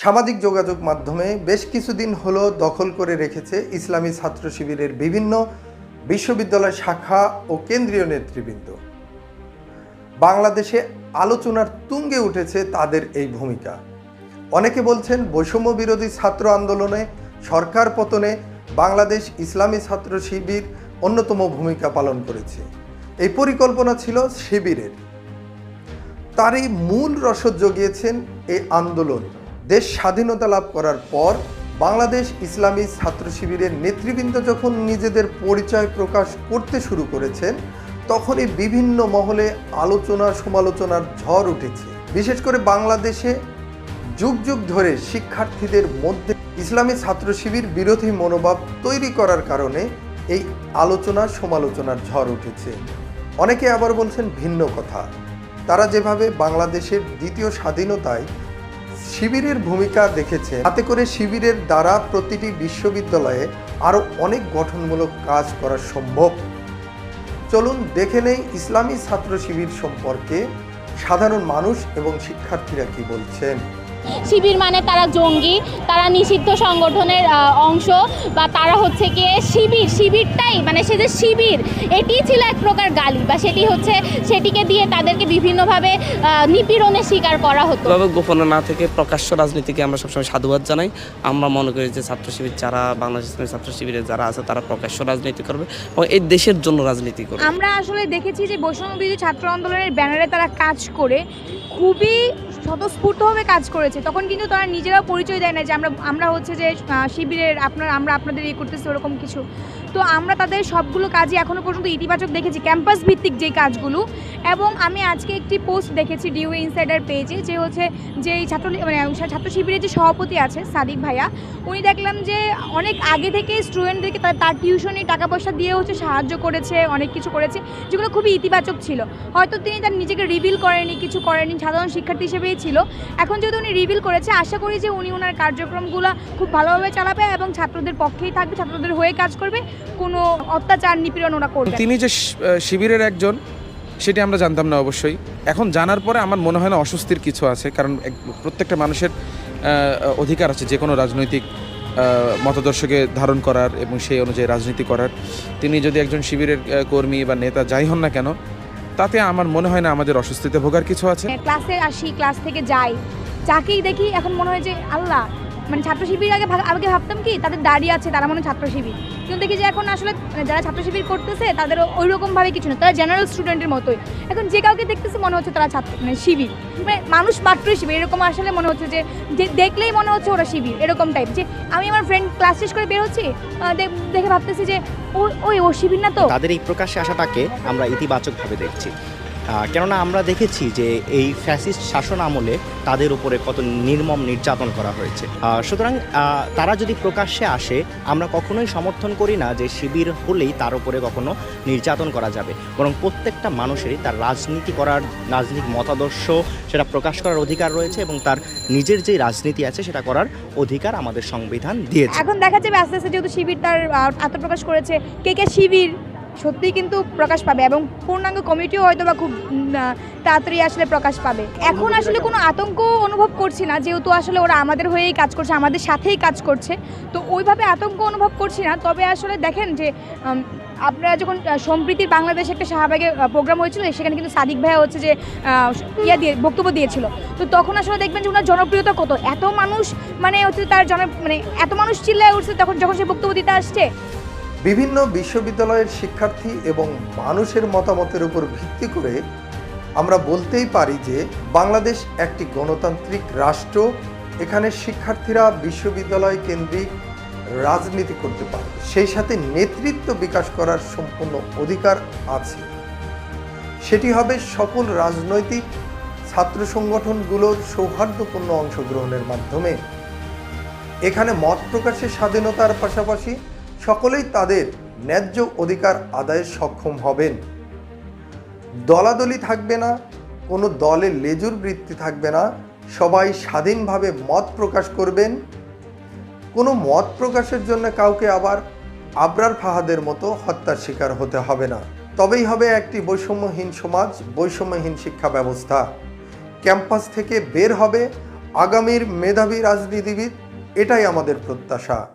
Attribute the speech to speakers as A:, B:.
A: সামাজিক যোগাযোগ মাধ্যমে বেশ কিছুদিন হলো দখল করে রেখেছে ইসলামী ছাত্র শিবিরের বিভিন্ন বিশ্ববিদ্যালয় শাখা ও কেন্দ্রীয় নেতৃবৃন্দ। বাংলাদেশে আলোচনার তুঙ্গে উঠেছে তাদের এই ভূমিকা। অনেকে বলছেন বৈষম্য বিরোধী ছাত্র আন্দোলনে সরকার পতনে বাংলাদেশ ইসলামী ছাত্র শিবির অন্যতম ভূমিকা পালন করেছে। এই পরিকল্পনা ছিল শিবিরের। তারই মূল রসদ জগিয়েছেন এই আন্দোলন। দেশ স্বাধীনতা লাভ করার পর বাংলাদেশ ইসলামী ছাত্র শিবিরের নেতৃবৃন্দ যখন নিজেদের পরিচয় প্রকাশ করতে শুরু করেছেন, তখনই বিভিন্ন মহলে আলোচনা সমালোচনার ঝড় উঠেছে। বিশেষ করে বাংলাদেশে যুগ যুগ ধরে শিক্ষার্থীদের মধ্যে ইসলামী ছাত্র শিবির বিরোধী মনোভাব তৈরি করার কারণে এই আলোচনা সমালোচনার ঝড় উঠেছে। অনেকে আবার বলছেন ভিন্ন কথা। তারা যেভাবে বাংলাদেশের দ্বিতীয় স্বাধীনতায় শিবিরের ভূমিকা দেখেছে। তাতে করে শিবিরের দ্বারা প্রতিটি বিশ্ববিদ্যালয়ে আরও অনেক গঠনমূলক কাজ করা সম্ভব। চলুন দেখে নেই ইসলামী ছাত্র শিবির সম্পর্কে সাধারণ মানুষ এবং শিক্ষার্থীরা কি বলছেন।
B: শিবির মানে তারা জঙ্গি তারা নিষিদ্ধ সংগঠনের অংশ বা তারা হচ্ছে গিয়ে শিবির শিবিরটাই মানে সে যে শিবির এটিই ছিল এক প্রকার গালি বা সেটি হচ্ছে সেটিকে দিয়ে তাদেরকে বিভিন্নভাবে নিপীড়নের শিকার করা হতো।
C: তবে গোপনে না থেকে প্রকাশ্য রাজনীতিকে আমরা সবসময় সাধুবাদ জানাই। আমরা মনে করি যে ছাত্র শিবির যারা বাংলাদেশ ইসলামী ছাত্র শিবিরের যারা আছে তারা প্রকাশ্য রাজনীতি করবে এবং এই দেশের জন্য রাজনীতি করবে।
D: আমরা আসলে দেখেছি যে বৈষম্য ছাত্র আন্দোলনের ব্যানারে তারা কাজ করে খুবই স্বতঃস্ফূর্তভাবে কাজ করেছে, তখন কিন্তু তারা নিজেরাও পরিচয় দেয় না যে আমরা আমরা হচ্ছে যে শিবিরের আপনার, আমরা আপনাদের ইয়ে করতেছি ওরকম কিছু। তো আমরা তাদের সবগুলো কাজই এখনও পর্যন্ত ইতিবাচক দেখেছি, ক্যাম্পাস ভিত্তিক যে কাজগুলো। এবং আমি আজকে একটি পোস্ট দেখেছি ডিউ ইনসাইডার পেজে, যে হচ্ছে যে ছাত্র মানে ছাত্র শিবিরের যে সভাপতি আছে, সাদিক ভাইয়া, উনি দেখলাম যে অনেক আগে থেকে স্টুডেন্টদেরকে তার তার টিউশনি টাকা পয়সা দিয়ে হচ্ছে সাহায্য করেছে, অনেক কিছু করেছে, যেগুলো খুবই ইতিবাচক ছিল। হয়তো তিনি তার নিজেকে রিভিল করেনি কিছু করেনি সাধারণ শিক্ষার্থী হিসেবেই ছিল। এখন যেহেতু উনি রিভিল করেছে, আশা করি যে উনি ওনার কার্যক্রমগুলো খুব ভালোভাবে চালাবে এবং ছাত্রদের পক্ষেই থাকবে, ছাত্রদের হয়ে কাজ করবে। কোনো অত্যাচার নিপীড়ন ওরা করবে
E: তিনি যে শিবিরের একজন, সেটি আমরা জানতাম না অবশ্যই। এখন জানার পরে আমার মনে হয় না অস্বস্তির কিছু আছে, কারণ প্রত্যেকটা মানুষের অধিকার আছে যে কোনো রাজনৈতিক মতাদর্শকে ধারণ করার এবং সেই অনুযায়ী রাজনীতি করার। তিনি যদি একজন শিবিরের কর্মী বা নেতা যাই হন না কেন তাতে আমার মনে হয় না আমাদের অস্বস্তিতে ভোগার কিছু আছে।
D: ক্লাসে আসি ক্লাস থেকে যাই। যাকেই দেখি এখন মনে হয় যে, আল্লাহ মানে ছাত্র শিবির আগে আগে ভাবতাম কি, তাদের দাঁড়িয়ে আছে, তারা মনে ছাত্র শিবির কিন্তু দেখি যে এখন আসলে মানে যারা ছাত্র শিবির করতেছে তাদের ওই রকমভাবে কিছু না। তারা জেনারেল স্টুডেন্টের মতোই। এখন যে কাউকে দেখতেছে, মনে হচ্ছে তারা ছাত্র মানে শিবির। মানে মানুষ মাত্রই শিবির। এরকম আসলে মনে হচ্ছে যে দেখলেই মনে হচ্ছে ওরা শিবির, এরকম টাইপ যে আমি আমার ফ্রেন্ড ক্লাস শেষ করে বের হচ্ছি দেখে ভাবতেছি যে ওই, ও শিবির না তো?
F: তাদের এই প্রকাশ্যে আসাটাকে আমরা ইতিবাচকভাবে দেখছি। কেননা আমরা দেখেছি যে এই ফ্যাসিস্ট শাসন আমলে তাদের উপরে কত নির্মম নির্যাতন করা হয়েছে। সুতরাং তারা যদি প্রকাশ্যে আসে, আমরা কখনোই সমর্থন করি না যে শিবির হলেই তার উপরে কখনো নির্যাতন করা যাবে। বরং প্রত্যেকটা মানুষেরই তার রাজনীতি করার রাজনৈতিক মতাদর্শ, সেটা প্রকাশ করার অধিকার রয়েছে এবং তার নিজের যে রাজনীতি আছে, সেটা করার অধিকার আমাদের সংবিধান দিয়েছে।
D: এখন দেখা যাবে আস্তে আস্তে যেহেতু শিবির তার আত্মপ্রকাশ করেছে, কে কে শিবির সত্যিই কিন্তু প্রকাশ পাবে এবং পূর্ণাঙ্গ কমিটিও হয়তো বা খুব তাড়াতাড়ি আসলে প্রকাশ পাবে। এখন আসলে কোনো আতঙ্ক অনুভব করছি না, যেহেতু আসলে ওরা আমাদের হয়েই কাজ করছে, আমাদের সাথেই কাজ করছে। তো ওইভাবে আতঙ্ক অনুভব করছি না, তবে আসলে দেখেন যে আপনারা যখন সম্প্রীতির বাংলাদেশে একটা শাহবাগে প্রোগ্রাম হয়েছিল, সেখানে কিন্তু সাদিক ভাইয়া হচ্ছে যে ইয়া দিয়ে, বক্তব্য দিয়েছিল। তো তখন আসলে দেখবেন যে ওনার জনপ্রিয়তা কত? এত মানুষ মানে হচ্ছে তার জন মানে এত মানুষ চিল্লায় উঠছে, তখন যখন সে বক্তব্য দিতে আসছে
A: বিভিন্ন বিশ্ববিদ্যালয়ের শিক্ষার্থী এবং মানুষের মতামতের উপর ভিত্তি করে আমরা বলতেই পারি যে বাংলাদেশ একটি গণতান্ত্রিক রাষ্ট্র। এখানে শিক্ষার্থীরা বিশ্ববিদ্যালয় কেন্দ্রিক রাজনীতি করতে পারে সেই সাথে নেতৃত্ব বিকাশ করার সম্পূর্ণ অধিকার আছে। সেটি হবে সকল রাজনৈতিক ছাত্র সংগঠনগুলোর সৌহার্দ্যপূর্ণ অংশগ্রহণের মাধ্যমে। এখানে মত প্রকাশের স্বাধীনতার পাশাপাশি সকলেই তাদের ন্যায্য অধিকার আদায়ে সক্ষম হবেন। দলাদলি থাকবে না, কোনো দলের লেজুর বৃত্তি থাকবে না, সবাই স্বাধীনভাবে মত প্রকাশ করবেন। কোনো মত প্রকাশের জন্য কাউকে আবার আবরার ফাহাদের মতো হত্যার শিকার হতে হবে না। তবেই হবে একটি বৈষম্যহীন সমাজ, বৈষম্যহীন শিক্ষা ব্যবস্থা। ক্যাম্পাস থেকে বের হবে আগামীর মেধাবী রাজনীতিবিদ, এটাই আমাদের প্রত্যাশা।